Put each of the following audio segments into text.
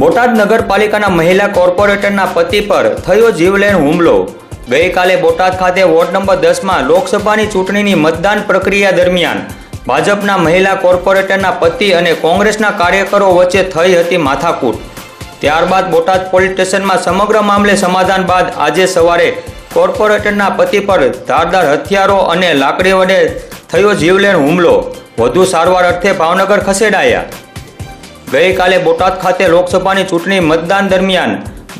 બોટાદ નગરપાલિકાના મહિલા કોર્પોરેટરના પતિ પર થયો જીવલેણ હુમલો. ગઈકાલે બોટાદ ખાતે વોર્ડ નંબર દસમાં લોકસભાની ચૂંટણીની મતદાન પ્રક્રિયા દરમિયાન ભાજપના મહિલા કોર્પોરેટરના પતિ અને કોંગ્રેસના કાર્યકરો વચ્ચે થઈ હતી માથાકૂટ. ત્યારબાદ બોટાદ પોલીસ સ્ટેશનમાં સમગ્ર મામલે સમાધાન બાદ આજે સવારે કોર્પોરેટરના પતિ પર ધારદાર હથિયારો અને લાકડી વડે થયો જીવલેણ હુમલો. વધુ સારવાર અર્થે ભાવનગર ખસેડાયા. ગઈકાલે બોટાદ ખાતે લોકસભાની ચૂંટણી મતદાન દરમિયાન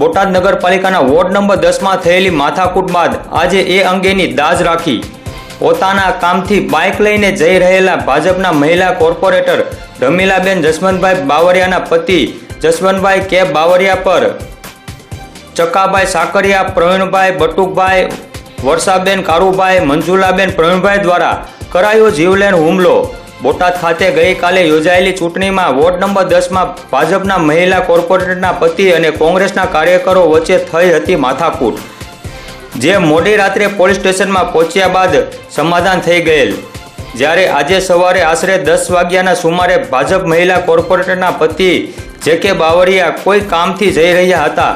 બોટાદ નગરપાલિકાના વોર્ડ નંબર દસમાં થયેલી માથાકૂટ બાદ આજે એ અંગેની દાજ રાખી. પોતાના કામથી બાઇક લઈને જઈ રહેલા ભાજપના મહિલા કોર્પોરેટર રમીલાબેન જસવંતભાઈ બાવરિયાના પતિ જસવંતભાઈ કે બાવરિયા પર ચકાભાઈ સાકરિયા, પ્રવીણભાઈ બટુકભાઈ, વર્ષાબેન કારુભાઈ, મંજુલાબેન પ્રવીણભાઈ દ્વારા કરાયો જીવલેણ હુમલો. બોટાદ ખાતે ગઈકાલે યોજાયેલી ચૂંટણીમાં વોર્ડ નંબર દસમાં ભાજપના મહિલા કોર્પોરેટરના પતિ અને કોંગ્રેસના કાર્યકરો વચ્ચે થઈ હતી માથાકૂટ, જે મોડી રાત્રે પોલીસ સ્ટેશનમાં પહોંચ્યા બાદ સમાધાન થઈ ગયેલ. જ્યારે આજે સવારે આશરે દસ વાગ્યાના સુમારે ભાજપ મહિલા કોર્પોરેટરના પતિ જે કે બાવરિયા કોઈ કામથી જઈ રહ્યા હતા,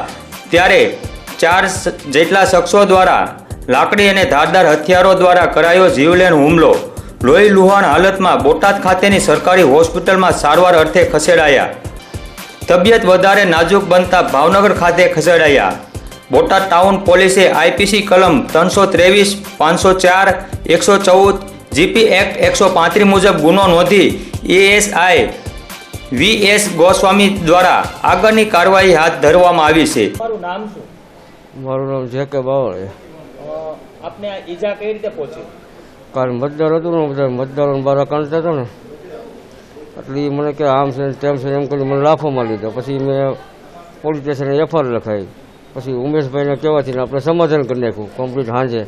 ત્યારે ચાર જેટલા શખ્સો દ્વારા લાકડી અને ધારદાર હથિયારો દ્વારા કરાયો જીવલેણ હુમલો. લોહી લુહાણ હાલતમાં બોટાદ ખાતેની સરકારી હોસ્પિટલમાં સારવાર અર્થે ખસેડાયા. તબિયત વધારે નાજુક બનતા ભાવનગર ખાતે ખસેડાયા. બોટાદ ટાઉન પોલીસે આઈપીસી કલમ ત્રણસો ત્રેવીસ પાંચસો ચાર એકસો ચૌદ જીપી એક્ટ એકસો પાંત્રીસ મુજબ ગુનો નોંધી એએસઆઈ વી એસ ગોસ્વામી દ્વારા આગળની કાર્યવાહી હાથ ધરવામાં આવી છે. મારું નામ શું? મારું નામ જે કે બાવળ આપને ઈજા કઈ રીતે પહોંચી? કાલ મતદાર હતું ને બધા મતદારો બારા કાઢતા હતા ને. એટલે મને કે આમ છે તેમ છે એમ કરી મને લાફોમાં લીધો. પછી મેં પોલીસ સ્ટેશને એફઆઈઆર લખાઈ. પછી ઉમેશભાઈને કહેવાથી આપણે સમાધાન કરી નાખ્યું કમ્પ્લીટ સાંજે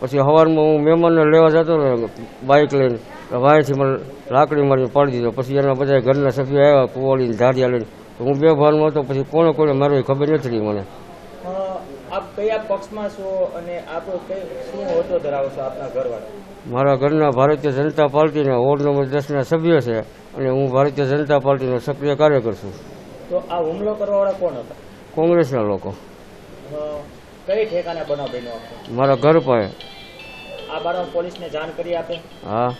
પછી સવારમાં હું મહેમાનને લેવા જતો ને બાઇક લઈને વાયથી મને લાકડી મારીને પાડી દીધો. પછી એના બધા ઘરના સભ્યો આવ્યા, કુવાળીને, ધાડિયા લઈને. હું બે ભાનમાં હતો, પછી કોને કોને મારો ખબર નથી મને. આપ કયા પક્ષમાં છો અને આપ કઈ શું હોદ્દો ધરાવો છો આપના ઘરવાળા? મારા ઘરના ભારતીય જનતા પાર્ટીના વોર્ડ નંબર દસના સભ્ય છે અને હું ભારતીય જનતા પાર્ટીનો સક્રિય કાર્યકર છું. તો આ હુમલો કરવાવાળા કોણ હતા? કોંગ્રેસના લોકો. કઈ ઠેકાને બનાવ બન્યો મારા ઘર પાસે. આ બારમાં પોલીસને જાણ કરી આપે? હા.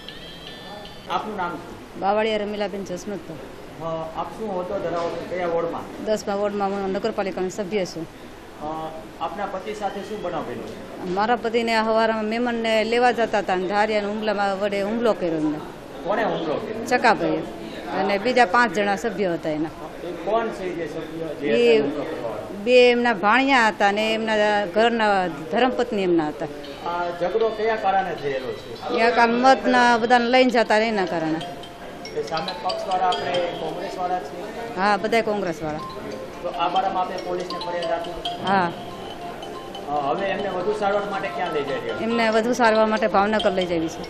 આપનું નામ બાવળિયા રમીલાબેન જસમત હા આપ શું હોદ્દો ધરાવો છો? કયા વોર્ડમાં? દસમા વોર્ડમાં હું નગરપાલિકાનો સભ્ય છું. આપના પતિ સાથે શું બનાવેલું મારા પતિને હવારમાં મહેમાનને લેવા જતા હતા અને ધારિયાના હુમલામાં વડે હુમલો કર્યો એમને. કોણે હુમલો કર્યો? ચકાભાઈએ. અને બીજા પાંચ જણા સભ્યો હતા એના. એ કોણ છે જે સભ્ય એ? બે એમના ભાણિયા હતા અને એમના ઘરના ધર્મપત્ની એમના હતા. ઝઘડો કયા કારણે થયેલો છે? કામ મતના બધાને લઈને જતા ને એના કારણે. એ આપણે હા બધા કોંગ્રેસવાળા. તો આ બારામાં આપણે પોલીસને ફરિયાદ આપી હા. હવે એમને વધુ સારવાર માટે ક્યાં લઈ જાય એમને વધુ સારવાર માટે ભાવનગર લઈ જવી છે.